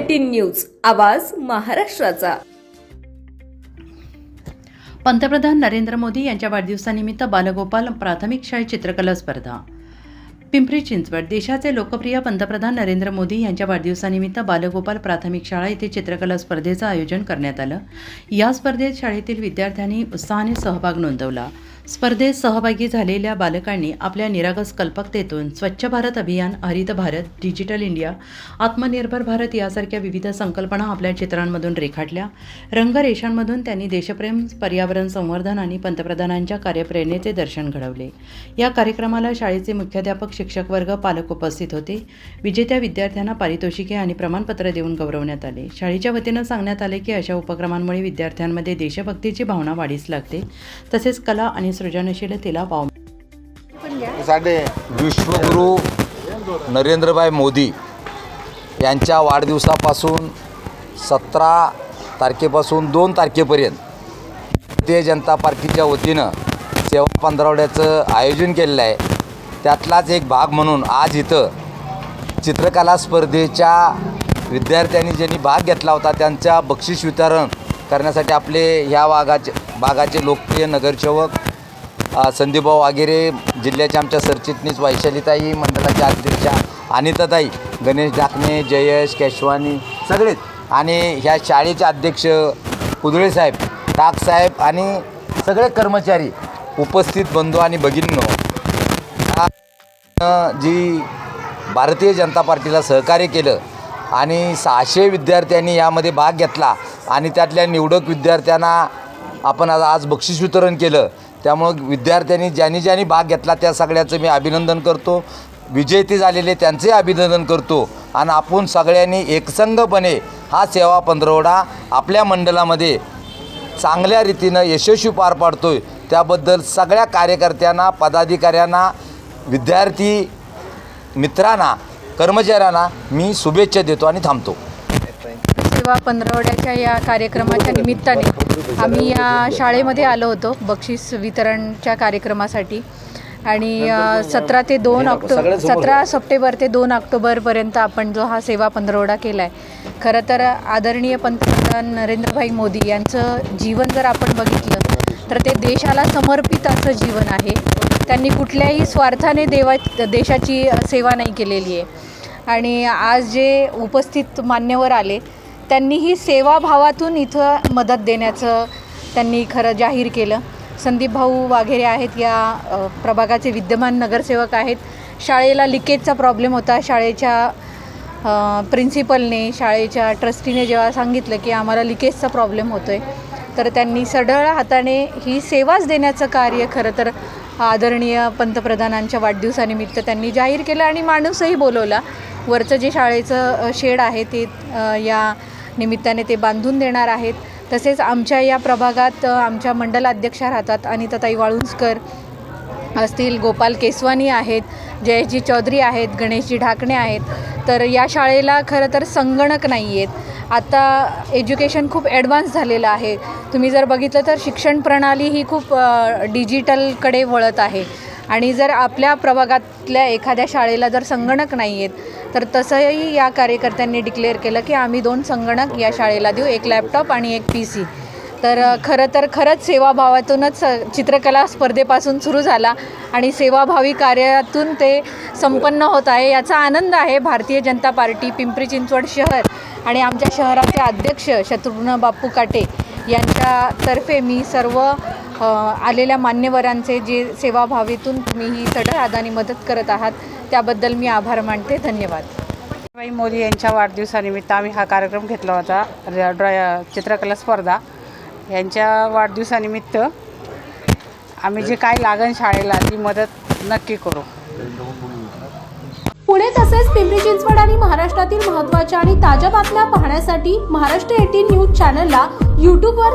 Eighteen news आवाज महाराष्ट्राचा. पंतप्रधान नरेंद्र मोदी यांच्या वाढदिवसानिमित्त बालगोपाल प्राथमिक शाळेत चित्रकला स्पर्धा. पिंपरी चिंचवड देशाचे लोकप्रिय पंतप्रधान नरेंद्र मोदी यांच्या वाढदिवसानिमित्त बालगोपाल प्राथमिक शाळा येथे चित्रकला स्पर्धेचं आयोजन करण्यात आलं. या स्पर्धेत शाळेतील विद्यार्थ्यांनी उत्साहाने सहभाग नोंदवला. स्पर्धेत सहभागी झालेल्या बालकांनी आपल्या निरागस कल्पकतेतून स्वच्छ भारत अभियान हरित भारत डिजिटल इंडिया आत्मनिर्भर भारत यासारख्या विविध संकल्पना आपल्या चित्रांमधून रेखाटल्या. रंगरेषांमधून त्यांनी देशप्रेम पर्यावरण संवर्धन आणि पंतप्रधानांच्या कार्यप्रेरणेचे दर्शन घडवले. या कार्यक्रमाला शाळेचे मुख्याध्यापक शिक्षक वर्ग पालक उपस्थित होते. विजेत्या विद्यार्थ्यांना पारितोषिके आणि प्रमाणपत्र देऊन गौरवण्यात आले. शाळेच्या वतीनं सांगण्यात आले की अशा उपक्रमांमुळे विद्यार्थ्यांमध्ये देशभक्तीची भावना वाढीस लागते. तसेच कला आणि सृजनशीलतेला वावसाठी विश्वगुरू नरेंद्रभाई मोदी यांच्या वाढदिवसापासून सतरा तारखेपासून दोन तारखेपर्यंत भारतीय जनता पार्टीच्या वतीनं सेवा पंधरवड्याचं आयोजन केलेलं आहे. त्यातलाच एक भाग म्हणून आज इथं चित्रकला स्पर्धेच्या विद्यार्थ्यांनी ज्यांनी भाग घेतला होता त्यांच्या बक्षीस वितरण करण्यासाठी आपले ह्या भागाचे भागाचे लोकप्रिय नगरसेवक संदीपभाऊ वागेरे जिल्ह्याच्या आमच्या सरचिटणीस वैशालीताई मंडळाच्या अध्यक्षा अनिताताई गणेश डाकणे जयेश केशवानी सगळेच. आणि ह्या शाळेचे अध्यक्ष कुदळे साहेब टाक साहेब आणि सगळे कर्मचारी उपस्थित बंधू आणि भगिनींनो जी भारतीय जनता पार्टीला सहकार्य केलं आणि सहाशे विद्यार्थ्यांनी यामध्ये भाग घेतला आणि त्यातल्या निवडक विद्यार्थ्यांना आपण आज आज बक्षीस वितरण केलं. त्यामुळं विद्यार्थ्यांनी ज्यांनी ज्यांनी भाग घेतला त्या सगळ्याचं मी अभिनंदन करतो. विजेते झालेले त्यांचे अभिनंदन करतो. आणि आपण सगळ्यांनी एकसंघपणे हा सेवा पंधरवडा आपल्या मंडळामध्ये चांगल्या रीतीनं यशस्वी पार पाडतोय. त्याबद्दल सगळ्या कार्यकर्त्यांना पदाधिकाऱ्यांना विद्यार्थी मित्रांना कर्मचाऱ्यांना मी शुभेच्छा देतो आणि थांबतो. सेवा पंधरवड्याच्या या कार्यक्रमाच्या निमित्ताने आम्ही या शाळेमध्ये आलो होतो बक्षीस वितरणच्या कार्यक्रमासाठी. आणि सतरा ते दोन ऑक्टोबर सतरा सप्टेंबर ते दोन ऑक्टोबरपर्यंत आपण जो हा सेवा पंधरवडा केला आहे खरं तर आदरणीय पंतप्रधान नरेंद्रभाई मोदी यांचं जीवन जर आपण बघितलं तर ते देशाला समर्पित असं जीवन आहे. त्यांनी कुठल्याही स्वार्थाने देवा देशाची सेवा नाही केलेली आहे. आणि आज जे उपस्थित मान्यवर आले त्यांनी ही सेवाभावातून इथं मदत देण्याचं त्यांनी खरं जाहीर केलं. संदीप भाऊ वाघेरे आहेत या प्रभागाचे विद्यमान नगरसेवक आहेत. शाळेला लिकेजचा प्रॉब्लेम होता. शाळेच्या प्रिन्सिपलने शाळेच्या ट्रस्टीने जेव्हा सांगितलं की आम्हाला लिकेजचा प्रॉब्लेम होतो आहे तर त्यांनी सढळ हाताने ही सेवाच देण्याचं कार्य खरं तर आदरणीय पंतप्रधानांच्या वाढदिवसानिमित्त त्यांनी जाहीर केलं आणि माणूसही बोलवला. वरचं जे शाळेचं शेड आहे ते या निमित्ताने ते बांधून देणार आहेत. तसेच आमच्या या प्रभागात आमच्या मंडल अध्यक्षा राहतात अनिताताई वाळुंजकर असतील गोपाल केसवानी आहेत जयजी चौधरी आहेत गणेशजी ढाकणे आहेत. तर या शाळेला खरं तर संगणक नाही आहेत. आता एज्युकेशन खूप ॲडव्हान्स झालेलं आहे. तुम्ही जर बघितलं तर शिक्षण प्रणाली ही खूप डिजिटलकडे वळत आहे. आणि जर आपल्या प्रभागातल्या एखाद्या शाळेला जर संगणक नाही आहेत तर तसंही या कार्यकर्त्यांनी डिक्लेअर केलं की आम्ही दोन संगणक या शाळेला देऊ एक लॅपटॉप आणि एक पी सी तर खरं तर खरंच सेवाभावातूनच चित्रकला स्पर्धेपासून सुरू झाला आणि सेवाभावी कार्यातून ते संपन्न होत आहे याचा आनंद आहे भारतीय जनता पार्टी पिंपरी चिंचवड शहर आणि आमच्या शहराचे अध्यक्ष शत्रुघ्न बापू काटे यांच्यातर्फे मी सर्व आलेल्या मान्यवरांचे जे सेवाभावीतून तुम्ही ही आदानी मदत करत आहात त्याबद्दल मी आभार मानते. धन्यवाद. बाई मोदी यांच्या वाढदिवसानिमित्त आम्ही हा कार्यक्रम घेतला होता र- ड्रॉ चित्रकला स्पर्धा. यांच्या वाढदिवसानिमित्त आम्ही जे काय लागन शाळेला ती मदत नक्की करू. पुणे तसेच पिंपरी चिंचवड आणि महाराष्ट्रातील महत्त्वाच्या आणि ताज्या बातम्या पाहण्यासाठी महाराष्ट्र एटीन न्यूज चॅनलला यूट्यूबवर